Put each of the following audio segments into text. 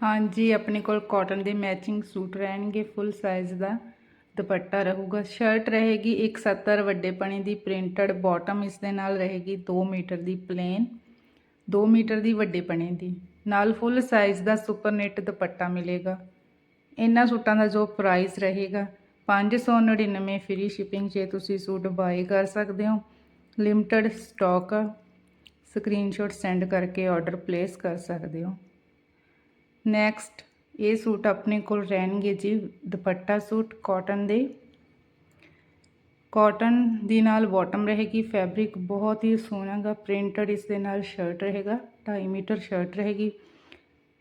ਹਾਂਜੀ, ਆਪਣੇ ਕੋਲ ਕਾਟਨ ਦੇ ਮੈਚਿੰਗ ਸੂਟ ਰਹਿਣਗੇ ਫੁੱਲ ਸਾਈਜ਼ ਦਾ ਦੁਪੱਟਾ ਰਹੂਗਾ। ਸ਼ਰਟ ਰਹੇਗੀ 170 ਵੱਡੇ ਪਣੇ ਦੀ ਪ੍ਰਿੰਟਡ ਬਾਟਮ ਇਸ ਦੇ ਨਾਲ ਰਹੇਗੀ 2 ਮੀਟਰ ਦੀ ਪਲੇਨ 2 ਮੀਟਰ ਦੀ ਵੱਡੇ ਪਣੇ ਦੀ। ਨਾਲ ਫੁੱਲ ਸਾਈਜ਼ ਦਾ ਸੁਪਰ ਨੈਟ ਦੁਪੱਟਾ ਮਿਲੇਗਾ। ਇਹਨਾਂ ਸੂਟਾਂ ਦਾ ਜੋ ਪ੍ਰਾਈਸ ਰਹੇਗਾ 599 ਫ੍ਰੀ ਸ਼ਿਪਿੰਗ 'ਚ ਤੁਸੀਂ ਸੂਟ ਬਾਏ ਕਰ ਸਕਦੇ ਹੋ। ਲਿਮਟਿਡ ਸਟਾਕ ਸਕਰੀਨਸ਼ਾਟ ਸੈਂਡ ਕਰਕੇ ਆਰਡਰ ਪਲੇਸ ਕਰ ਸਕਦੇ ਹੋ। ਨੈਕਸਟ ਇਹ ਸੂਟ ਆਪਣੇ ਕੋਲ ਰਹਿਣਗੇ ਜੀ, ਦੁਪੱਟਾ ਸੂਟ ਕਾਟਨ ਦੇ। ਕਾਟਨ ਦੀ ਨਾਲ ਬਾਟਮ ਰਹੇਗੀ ਫੈਬਰਿਕ ਬਹੁਤ ਹੀ ਸੋਹਣਾਗਾ ਪ੍ਰਿੰਟਡ ਇਸ ਦੇ ਨਾਲ ਸ਼ਰਟ ਰਹੇਗਾ 2.5 ਮੀਟਰ ਸ਼ਰਟ ਰਹੇਗੀ।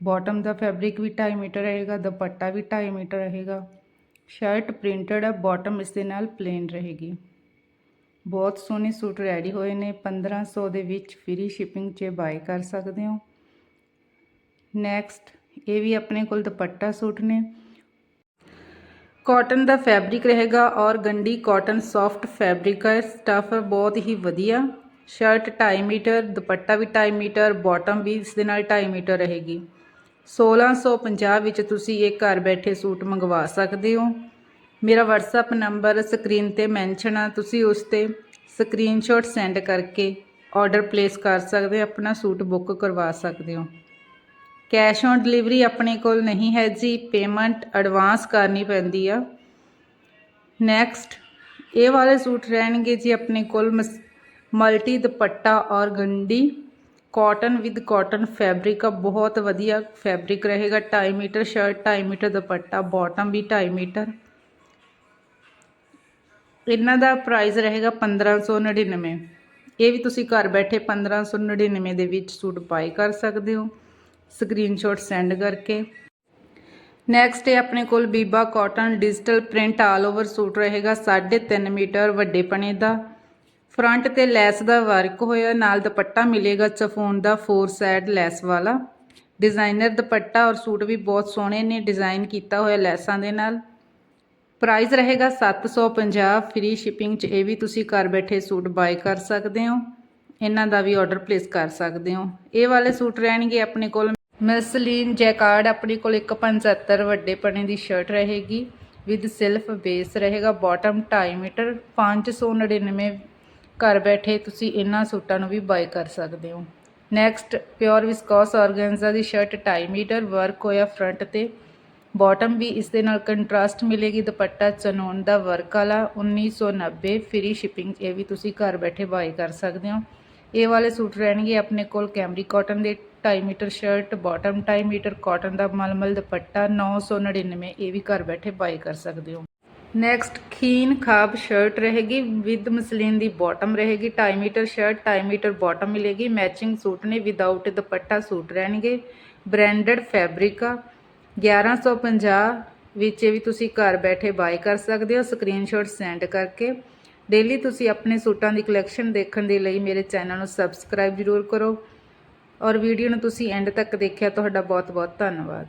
ਬਾਟਮ ਦਾ ਫੈਬਰਿਕ ਵੀ 2.5 ਮੀਟਰ ਰਹੇਗਾ, ਦੁਪੱਟਾ ਵੀ 2.5 ਮੀਟਰ ਰਹੇਗਾ। ਸ਼ਰਟ ਪ੍ਰਿੰਟਡ ਹੈ ਬਾਟਮ ਇਸ ਦੇ ਨਾਲ ਪਲੇਨ ਰਹੇਗੀ। ਬਹੁਤ ਸੋਹਣੇ ਸੂਟ ਰੈਡੀ ਹੋਏ ਨੇ 1500 ਦੇ ਵਿੱਚ ਫ੍ਰੀ ਸ਼ਿਪਿੰਗ 'ਚ ਬਾਏ ਕਰ ਸਕਦੇ ਹੋ। ਨੈਕਸਟ ਇਹ ਵੀ ਆਪਣੇ ਕੋਲ ਦੁਪੱਟਾ ਸੂਟ ਨੇ। ਕਾਟਨ ਦਾ ਫੈਬਰਿਕ ਰਹੇਗਾ organdy cotton soft fabric ਹੈ। ਸਟਫ ਬਹੁਤ ਹੀ ਵਧੀਆ। ਸ਼ਰਟ 2.5 ਮੀਟਰ, ਦੁਪੱਟਾ ਵੀ 2.5 ਮੀਟਰ, ਬਾਟਮ ਵੀ ਇਸ ਦੇ ਨਾਲ 2.5 ਮੀਟਰ ਰਹੇਗੀ। 1650 ਵਿੱਚ ਤੁਸੀਂ ਇਹ ਘਰ ਬੈਠੇ ਸੂਟ ਮੰਗਵਾ ਸਕਦੇ ਹੋ। ਮੇਰਾ WhatsApp ਨੰਬਰ ਸਕਰੀਨ ਤੇ ਮੈਂਸ਼ਨ ਆ। ਤੁਸੀਂ ਉਸ ਤੇ ਸਕਰੀਨਸ਼ਾਟ ਸੈਂਡ ਕਰਕੇ ਆਰਡਰ ਪਲੇਸ ਕਰ ਸਕਦੇ ਹੋ, ਆਪਣਾ ਸੂਟ ਬੁੱਕ ਕਰਵਾ ਸਕਦੇ ਹੋ। ਕੈਸ਼ ਔਨ ਡਿਲੀਵਰੀ ਆਪਣੇ ਕੋਲ ਨਹੀਂ ਹੈ ਜੀ, ਪੇਮੈਂਟ ਐਡਵਾਂਸ ਕਰਨੀ ਪੈਂਦੀ ਆ। ਨੈਕਸਟ, ਇਹ ਵਾਲੇ ਸੂਟ ਰਹਿਣਗੇ ਜੀ ਆਪਣੇ ਕੋਲ multi dupatta organdy cotton with cotton fabric ਆ, ਬਹੁਤ ਵਧੀਆ ਫੈਬਰਿਕ ਰਹੇਗਾ। 2.5 metre shirt 2.5 metre dupatta, bottom ਵੀ 2.5 ਮੀਟਰ। ਇਹਨਾਂ ਦਾ ਪ੍ਰਾਈਸ ਰਹੇਗਾ 1599 ਇਹ ਵੀ ਤੁਸੀਂ ਘਰ ਬੈਠੇ 1599 ਦੇ ਵਿੱਚ ਸੂਟ ਬਾਈ ਕਰ ਸਕਦੇ ਹੋ। ਸਕਰੀਨਸ਼ਾਟ ਸੈਂਡ ਕਰਕੇ। ਨੈਕਸਟ ਹੈ ਆਪਣੇ ਕੋਲ Biba cotton digital print all over suit ਰਹੇਗਾ 3.5 ਮੀਟਰ ਵੱਡੇ ਪਣੇ ਦਾ। ਫਰੰਟ ਤੇ ਲੈਸ ਦਾ ਵਰਕ ਹੋਇਆ, ਨਾਲ ਦੁਪੱਟਾ ਮਿਲੇਗਾ ਚਫੋਨ ਦਾ ਫੋਰ ਸਾਈਡ ਲੈਸ ਵਾਲਾ। ਡਿਜ਼ਾਈਨਰ ਦੁਪੱਟਾ ਔਰ ਸੂਟ ਵੀ ਬਹੁਤ ਸੋਹਣੇ ਨੇ ਡਿਜ਼ਾਈਨ ਕੀਤਾ ਹੋਇਆ ਲੈਸਾਂ ਦੇ ਨਾਲ। ਪ੍ਰਾਈਸ ਰਹੇਗਾ 750 ਫ੍ਰੀ ਸ਼ਿਪਿੰਗ 'ਚ ਇਹ ਵੀ ਤੁਸੀਂ ਘਰ ਬੈਠੇ ਸੂਟ ਬਾਏ ਕਰ ਸਕਦੇ ਹੋ। ਇਹਨਾਂ ਦਾ ਵੀ ਆਰਡਰ ਪਲੇਸ ਕਰ ਸਕਦੇ ਹੋ। ਇਹ ਵਾਲੇ ਸੂਟ ਰਹਿਣਗੇ ਆਪਣੇ ਕੋਲ ਮਸਲੀਨ ਜੈਕਾਰਡ ਆਪਣੇ ਕੋਲ 175 ਵੱਡੇ ਪਣੇ ਦੀ ਸ਼ਰਟ ਰਹੇਗੀ, ਵਿਦ ਸਿਲਫ ਬੇਸ ਰਹੇਗਾ, ਬਾਟਮ 2.5 ਮੀਟਰ 599 ਘਰ ਬੈਠੇ ਤੁਸੀਂ ਇਹਨਾਂ ਸੂਟਾਂ ਨੂੰ ਵੀ ਬਾਏ ਕਰ ਸਕਦੇ ਹੋ। ਨੈਕਸਟ ਪਿਓਰ ਵਿਸਕੋਸ ਆਰਗੈਂਜ਼ਾ ਦੀ ਸ਼ਰਟ 2.5 ਮੀਟਰ ਵਰਕ ਹੋਇਆ ਫਰੰਟ ਤੇ। ਬਾਟਮ ਵੀ ਇਸ ਦੇ ਨਾਲ ਕੰਟਰਾਸਟ ਮਿਲੇਗੀ, ਦੁਪੱਟਾ ਚਨੋਨ ਦਾ ਵਰਕ ਵਾਲਾ 1990 ਫ੍ਰੀ ਸ਼ਿਪਿੰਗ ਇਹ ਵੀ ਤੁਸੀਂ ਘਰ ਬੈਠੇ ਬਾਏ ਕਰ ਸਕਦੇ ਹੋ। ਇਹ ਵਾਲੇ ਸੂਟ ਰਹਿਣਗੇ ਆਪਣੇ ਕੋਲ ਕੈਮਰੀ ਕਾਟਨ ਦੇ 2.5 metre shirt bottom 2.5 metre cotton ਦਾ ਮਲਮਲ ਦੁਪੱਟਾ 999 ਇਹ ਵੀ ਘਰ ਬੈਠੇ ਬਾਏ ਕਰ ਸਕਦੇ ਹੋ। ਨੈਕਸਟ ਖੀਨ ਖਾਬ ਸ਼ਰਟ ਰਹੇਗੀ ਵਿਦ ਮਸਲੀਨ ਦੀ ਬਾਟਮ ਰਹੇਗੀ 2.5 ਮੀਟਰ ਸ਼ਰਟ 2.5 ਮੀਟਰ ਬਾਟਮ ਮਿਲੇਗੀ ਮੈਚਿੰਗ ਸੂਟ ਨੇ ਵਿਦਆਊਟ ਦੁਪੱਟਾ ਸੂਟ ਰਹਿਣਗੇ। ਬ੍ਰਾਂਡਡ ਫੈਬਰਿਕ ਆ 1150 ਵਿੱਚ ਇਹ ਵੀ ਤੁਸੀਂ ਘਰ ਬੈਠੇ ਬਾਏ ਕਰ ਸਕਦੇ ਹੋ ਸਕਰੀਨਸ਼ਾਟ ਸੈਂਡ ਕਰਕੇ। ਡੇਲੀ ਤੁਸੀਂ ਆਪਣੇ ਸੂਟਾਂ ਦੀ ਕਲੈਕਸ਼ਨ ਦੇਖਣ ਦੇ ਲਈ ਮੇਰੇ ਚੈਨਲ ਨੂੰ ਸਬਸਕ੍ਰਾਈਬ ਜ਼ਰੂਰ ਕਰੋ। ਔਰ ਵੀਡੀਓ ਨੂੰ ਤੁਸੀਂ ਐਂਡ ਤੱਕ ਦੇਖਿਆ ਤੁਹਾਡਾ ਬਹੁਤ ਬਹੁਤ ਧੰਨਵਾਦ।